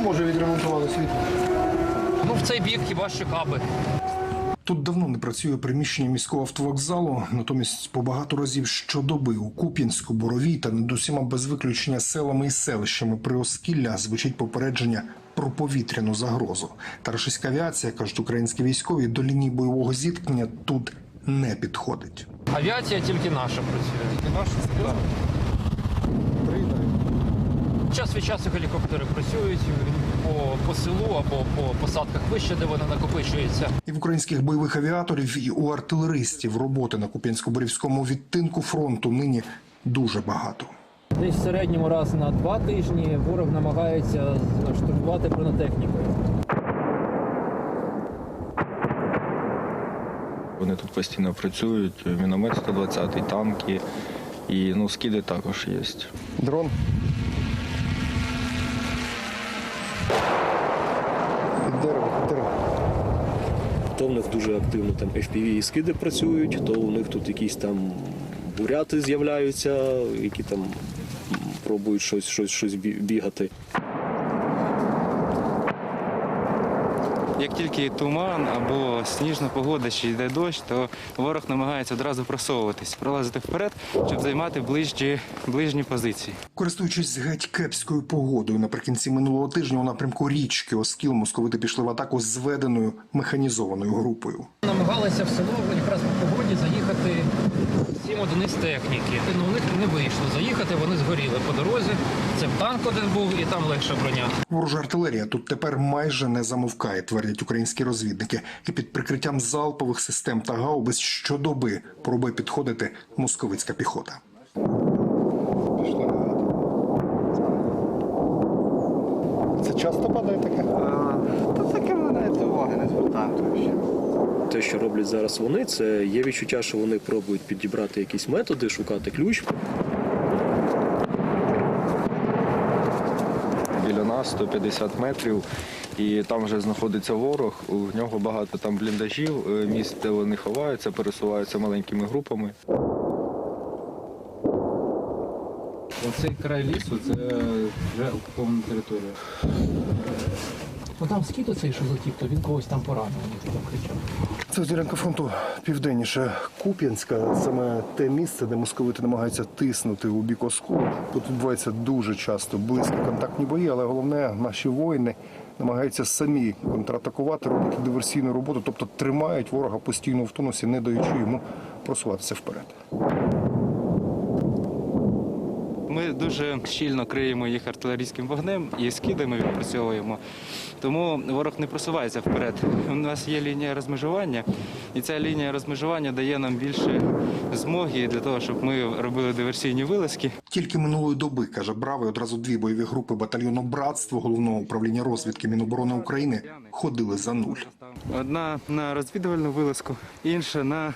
може відремонтували світло? Ну, в цей бік хіба що каби. Тут давно не працює приміщення міського автовокзалу, натомість по багато разів щодоби у Куп'янську, Боровій та над усіма без виключення селами і селищами при Оскілля звучить попередження про повітряну загрозу. Та російська авіація, кажуть українські військові, до лінії бойового зіткнення тут не підходить. Авіація тільки наша працює. Тільки наша серйозно? Час від часу гелікоптери працюють по, по селу або по посадках вище, де вони накопичуються. І в українських бойових авіаторів, і у артилеристів роботи на Куп'янсько-Борівському відтинку фронту нині дуже багато. Десь в середньому раз на два тижні ворог намагається штурмувати бронетехнікою. Вони тут постійно працюють, міномет 120, танки і ну, скиди також є. Дрон. То в них дуже активно там FPV і скиди працюють, то у них тут якісь там буряти з'являються, які там пробують щось, щось, щось бі- бігати. Як тільки туман або сніжна погода чи йде дощ, то ворог намагається одразу просовуватись, пролазити вперед, щоб займати ближчі, ближні позиції. Користуючись геть кепською погодою, наприкінці минулого тижня у напрямку річки Оскіл московити пішли в атаку з зведеною механізованою групою. Намагалися в село якраз по погоді заїхати сім одиниць техніки. Ну, у них не вийшло заїхати, вони згоріли по дорозі. Це танк один був і там легша броня. Ворожа артилерія тут тепер майже не замовкає, твердять українські розвідники. І під прикриттям залпових систем та гаубиць щодоби пробує підходити московицька піхота. Пішли. Це часто падає таке? Та таке ми на уваги не звертаємо. Те, що роблять зараз вони, це є відчуття, що вони пробують підібрати якісь методи, шукати ключ. Біля нас 150 метрів, і там вже знаходиться ворог. У нього багато там бліндажів, е, місць, де вони ховаються, пересуваються маленькими групами. Оцей край лісу це вже окупована територія. Ну там скіт оцей, що летів, то він когось там поранив, вони там кричав. Це ділянка фронту південніше Куп'янська, саме те місце, де московити намагаються тиснути у бік Осколу. Тут відбуваються дуже часто близькі контактні бої, але головне, наші воїни намагаються самі контратакувати, робити диверсійну роботу, тобто тримають ворога постійно в тонусі, не даючи йому просуватися вперед. Ми дуже щільно криємо їх артилерійським вогнем і скидами відпрацьовуємо. Тому ворог не просувається вперед. У нас є лінія розмежування, і ця лінія розмежування дає нам більше змоги для того, щоб ми робили диверсійні вилазки. Тільки минулої доби, каже Бравий, одразу дві бойові групи батальйону Братство головного управління розвідки Міноборони України ходили за нуль. Одна на розвідувальну вилазку, інша на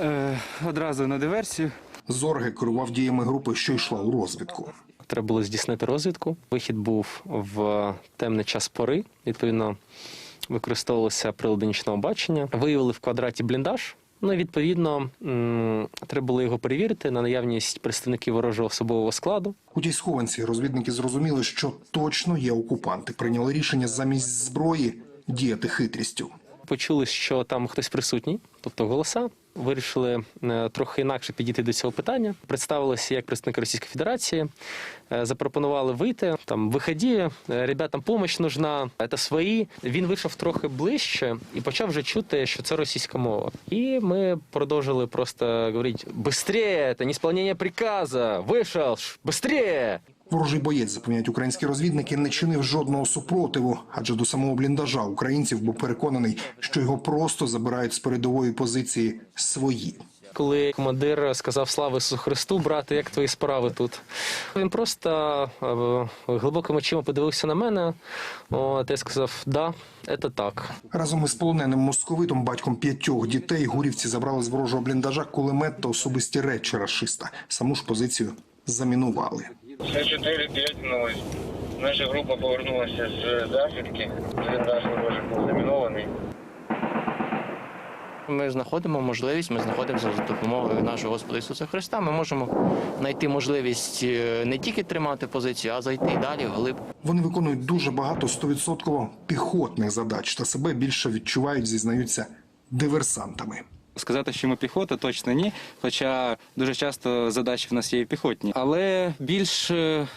е, одразу на диверсію. Зорге керував діями групи, що йшла у розвідку. Треба було здійснити розвідку. Вихід був в темний час пори. Відповідно, використовувалися прилади нічного бачення. Виявили в квадраті бліндаж. Ну і відповідно треба було його перевірити на наявність представників ворожого особового складу. У тій схованці розвідники зрозуміли, що точно є окупанти. Прийняли рішення замість зброї діяти хитрістю. Почули, що там хтось присутній, тобто голоса. Вирішили е, трохи інакше підійти до цього питання. Представилися як представник Російської Федерації, е, запропонували вийти. Там виході, е, ребятам допомога нужна, це свої. Він вийшов трохи ближче і почав вже чути, що це російська мова. І ми продовжили просто говорити: «Быстрее, це не сповнення приказу! Вийшов! Быстрее!» Ворожий боєць, запевняють українські розвідники, не чинив жодного супротиву, адже до самого бліндажа українців був переконаний, що його просто забирають з передової позиції свої. Коли командир сказав Слава Ісусу Христу, брате, як твої справи тут? Він просто е, глибокими очима подивився на мене. От, я сказав, да, це так. Разом із полоненим московитом, батьком п'ятьох дітей, гурівці забрали з ворожого бліндажа кулемет та особисті речі рашиста. Саму ж позицію замінували. Це 4-5-0. Наша група повернулася з засідки. Бліндаж ворожий був замінований. Ми знаходимо можливість, ми знаходимося за допомогою нашого Господа Ісуса Христа. Ми можемо знайти можливість е, не тільки тримати позицію, а зайти і далі вглиб. Вони виконують дуже багато стовідсотково піхотних задач та себе більше відчувають, зізнаються диверсантами. Сказати, що ми піхота, точно ні. Хоча дуже часто задачі в нас є піхотні. Але більш е,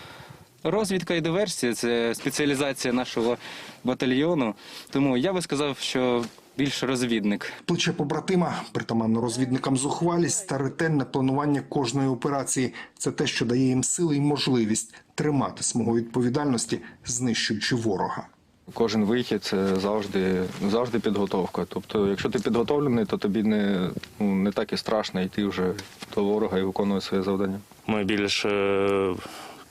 розвідка і диверсія це спеціалізація нашого батальйону. Тому я би сказав, що більш розвідник. Плече побратима, притаманно розвідникам зухвалість та ретельне планування кожної операції. Це те, що дає їм сили і можливість тримати смугу відповідальності, знищуючи ворога. Кожен вихід це завжди, завжди підготовка. Тобто, якщо ти підготовлений, то тобі не, ну, не так і страшно йти вже до ворога і виконувати своє завдання. Ми більше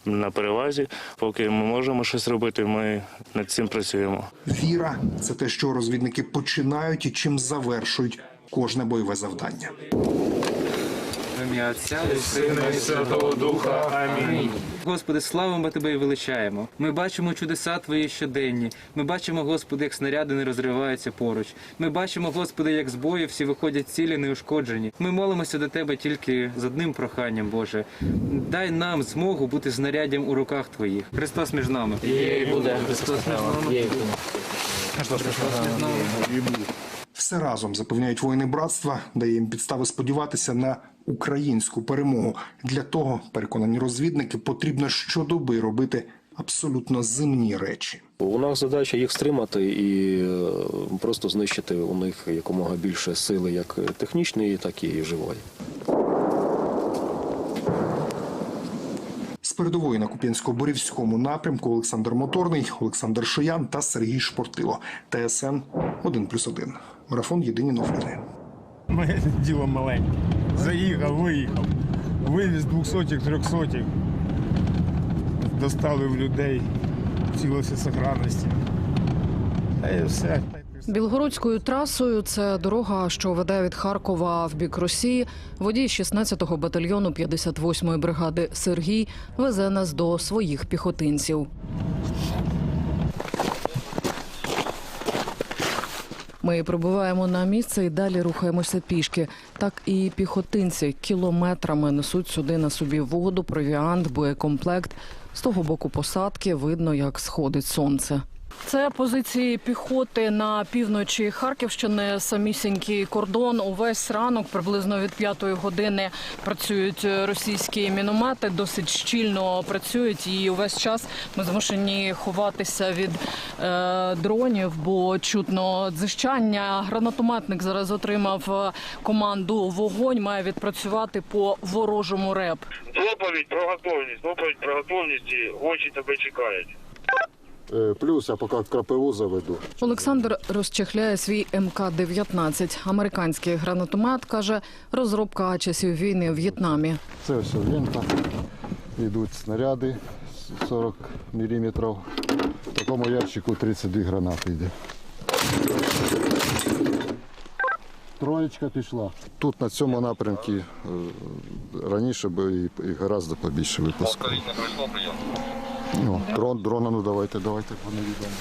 на перевазі. Поки ми можемо щось робити, ми над цим працюємо. Віра це те, що розвідники починають і чим завершують кожне бойове завдання. Ім'я Отця і Сина і Святого Духа. Амінь. Господи, славимо Тебе і величаємо. Ми бачимо чудеса Твої щоденні. Ми бачимо, Господи, як снаряди не розриваються поруч. Ми бачимо, Господи, як з бою всі виходять цілі неушкоджені. Ми молимося до Тебе тільки з одним проханням, Боже. Дай нам змогу бути знаряддям у руках Твоїх. Христос між нами. І буде Христос між нами. Христос між нами. Все разом запевняють воїни братства, дає їм підстави сподіватися на українську перемогу. Для того, переконані розвідники, потрібно щодоби робити абсолютно земні речі. У нас задача їх стримати і е, просто знищити у них якомога більше сили, як технічної, так і живої. З передової на Куп'янсько-Борівському напрямку Олександр Моторний, Олександр Шоян та Сергій Шпортило. ТСН 1+,1. Марафон Єдині новини. Моє діло маленьке. Заїхав, виїхав. Вивіз двохсотих, трьохсотих. Доставив людей в цілості сохранності. Та і все. Білгородською трасою це дорога, що веде від Харкова в бік Росії. Водій 16-го батальйону 58-ї бригади Сергій везе нас до своїх піхотинців. Ми прибуваємо на місце і далі рухаємося пішки. Так і піхотинці кілометрами несуть сюди на собі воду, провіант, боєкомплект. З того боку посадки видно, як сходить сонце. Це позиції піхоти на півночі Харківщини. Самісінький кордон. Увесь ранок, приблизно від п'ятої години, працюють російські міномети. Досить щільно працюють, і увесь час ми змушені ховатися від е, дронів, бо чутно дзищання. Гранатометник зараз отримав е, команду вогонь. Має відпрацювати по ворожому реп. Доповідь про готовність, доповідь про готовність очі тебе чекають. Плюс я поки крапиву заведу. Олександр розчехляє свій МК-19. Американський гранатомет каже, розробка часів війни у В'єтнамі. Це все лента. Йдуть снаряди 40 мм. В такому ящику 32 гранати йде. Троєчка пішла. Тут на цьому напрямку е, раніше би і, і гораздо побільше випускали. Ну, дрон, дрона, ну давайте, давайте по невідомо.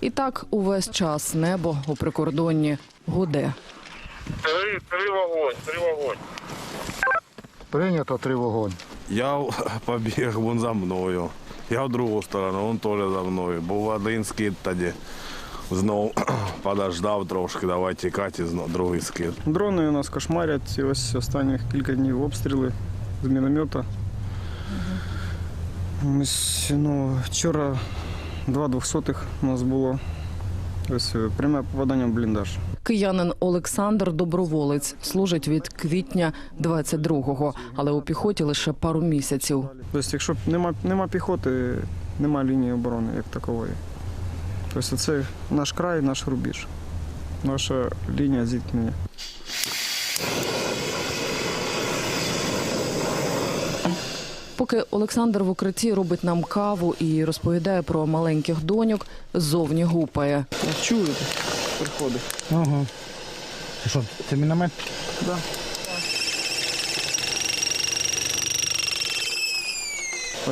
І так увесь час небо у прикордонні гуде. Три, три вогонь, три вогонь. Прийнято три вогонь. Я побіг вон за мною. Я в другу сторону, він теж за мною. Був один скид тоді. Знов подождав трошки, давай тікати, знов другий скид. Дрони у нас кошмарять. І ось останніх кілька днів обстріли з міномета. Ось, ну, вчора два двохсотих у нас було. Ось пряме попадання в бліндаж. Киянин Олександр доброволець служить від квітня 22-го, але у піхоті лише пару місяців. Тобто, якщо нема, нема піхоти, нема лінії оборони як такової. Тобто це наш край, наш рубіж, наша лінія зіткнення. Поки Олександр в укритті робить нам каву і розповідає про маленьких доньок, зовні гупає. Чуєте? Приходить. Ага. Що, це міномет? Да.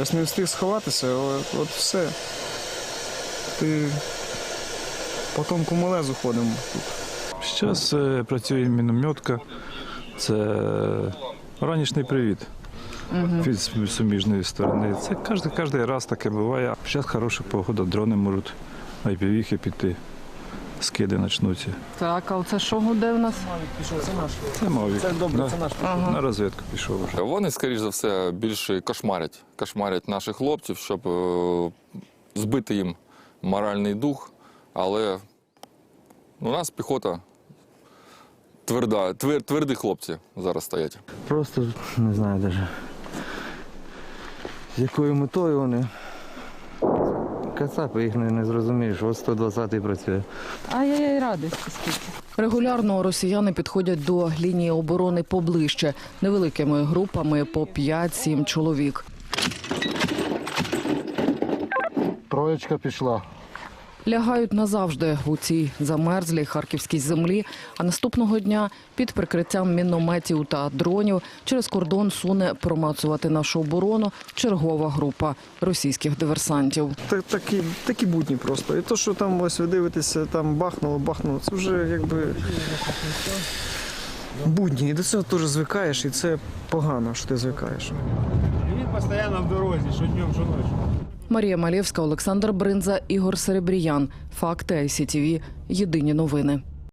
Ось не встиг сховатися, от, от все. Ти по тонкому лезу ходимо. Зараз е, працює мінометка. Це ранішній привіт від суміжної сторони. Це кожен, кожен раз таке буває. Зараз хороша погода, дрони можуть IPV піти, скиди почнуться. Так, а це що гуде в нас? Це Мавік. Це добре, да. це наш. Ага. На розвідку пішов вже. Вони, скоріш за все, більше кошмарять, кошмарять наших хлопців, щоб е, збити їм моральний дух. Але у нас піхота тверда, твер, тверді хлопці зараз стоять. Просто не знаю навіть. З якою метою вони. Кацапи їх не, не зрозумієш, от 120-й працює. Ай-яй-яй, радості скільки. Регулярно росіяни підходять до лінії оборони поближче, невеликими групами по 5-7 чоловік. Троєчка пішла. Лягають назавжди у цій замерзлій харківській землі. А наступного дня під прикриттям мінометів та дронів через кордон суне промацувати нашу оборону чергова група російських диверсантів. Так, такі, такі будні просто. І то, що там ось ви дивитеся, там бахнуло, бахнуло, це вже якби будні. І до цього теж звикаєш, і це погано, що ти звикаєш. Він постійно в дорозі, що днем, що ночі. Марія Малєвська, Олександр Бринза, Ігор Серебріян. Факти ICTV. Єдині новини.